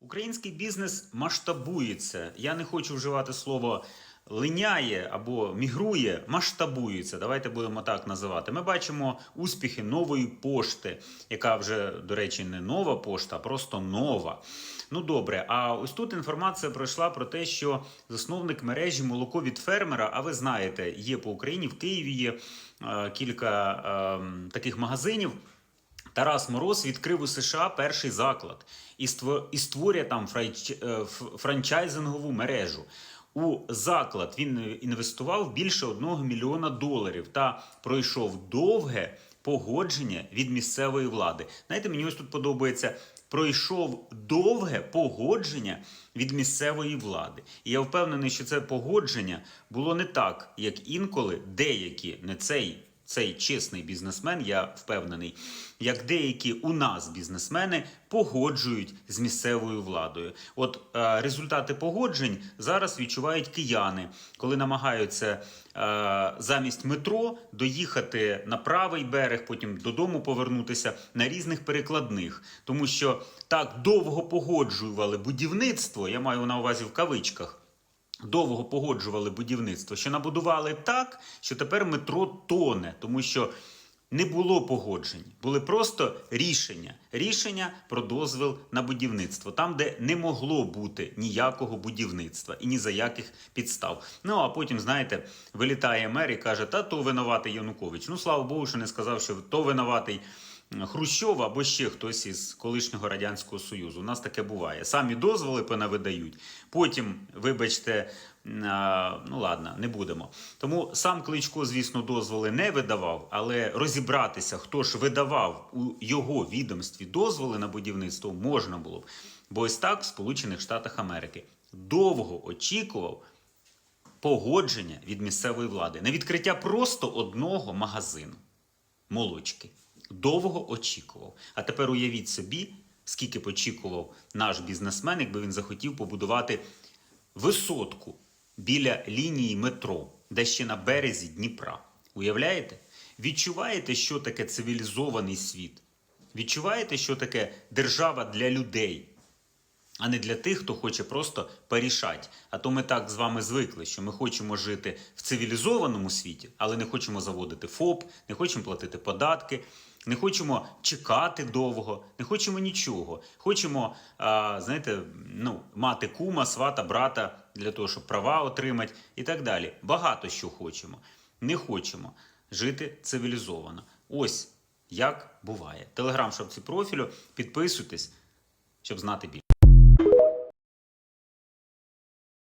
Український бізнес масштабується. Я не хочу вживати слово линяє або мігрує, масштабується. Давайте будемо так називати. Ми бачимо успіхи нової пошти, яка вже, до речі, не нова пошта, а просто нова. Ну добре, а ось тут інформація пройшла про те, що засновник мережі молоко від фермера, а ви знаєте, є по Україні в Києві є е, кілька е, таких магазинів. Тарас Мороз відкрив у США перший заклад і ство- і створює там е, франчайзингову мережу. У заклад він інвестував більше 1 мільйона доларів та пройшов довге погодження від місцевої влади. Знаєте, мені ось тут подобається. Пройшов довге погодження від місцевої влади. І я впевнений, що це погодження було не так, як інколи деякі, не цей цей чесний бізнесмен, я впевнений, як деякі у нас бізнесмени погоджують з місцевою владою. От е, результати погоджень зараз відчувають кияни, коли намагаються е, замість метро доїхати на правий берег, потім додому повернутися на різних перекладних, тому що так довго погоджували будівництво, я маю на увазі в кавичках довго погоджували будівництво, що набудували так, що тепер метро тоне, тому що не було погоджень, були просто рішення. Рішення про дозвіл на будівництво, там, де не могло бути ніякого будівництва і ні за яких підстав. Ну а потім, знаєте, вилітає мер і каже: та то винуватий Янукович. Ну слава Богу, що не сказав, що то винуватий. Хрущов або ще хтось із колишнього радянського союзу. У нас таке буває. Самі дозволи понавидають. Потім, вибачте, ну ладно, не будемо. Тому сам Кличко, звісно, дозволи не видавав, але розібратися, хто ж видавав у його відомстві дозволи на будівництво, можна було б. Бо ось так в Сполучених Штатах Америки довго очікував погодження від місцевої влади на відкриття просто одного магазину молочки. Довго очікував. А тепер уявіть собі, скільки б очікував наш бізнесмен, якби він захотів побудувати висотку біля лінії метро, де ще на березі Дніпра. Уявляєте? Відчуваєте, що таке цивілізований світ? Відчуваєте, що таке держава для людей? а не для тих, хто хоче просто порішати. А то ми так з вами звикли, що ми хочемо жити в цивілізованому світі, але не хочемо заводити ФОП, не хочемо платити податки, не хочемо чекати довго, не хочемо нічого. Хочемо, а, знаєте, ну, мати кума, свата, брата для того, щоб права отримати і так далі. Багато що хочемо. Не хочемо жити цивілізовано. Ось як буває. Телеграм-шапці профілю. Підписуйтесь, щоб знати більше.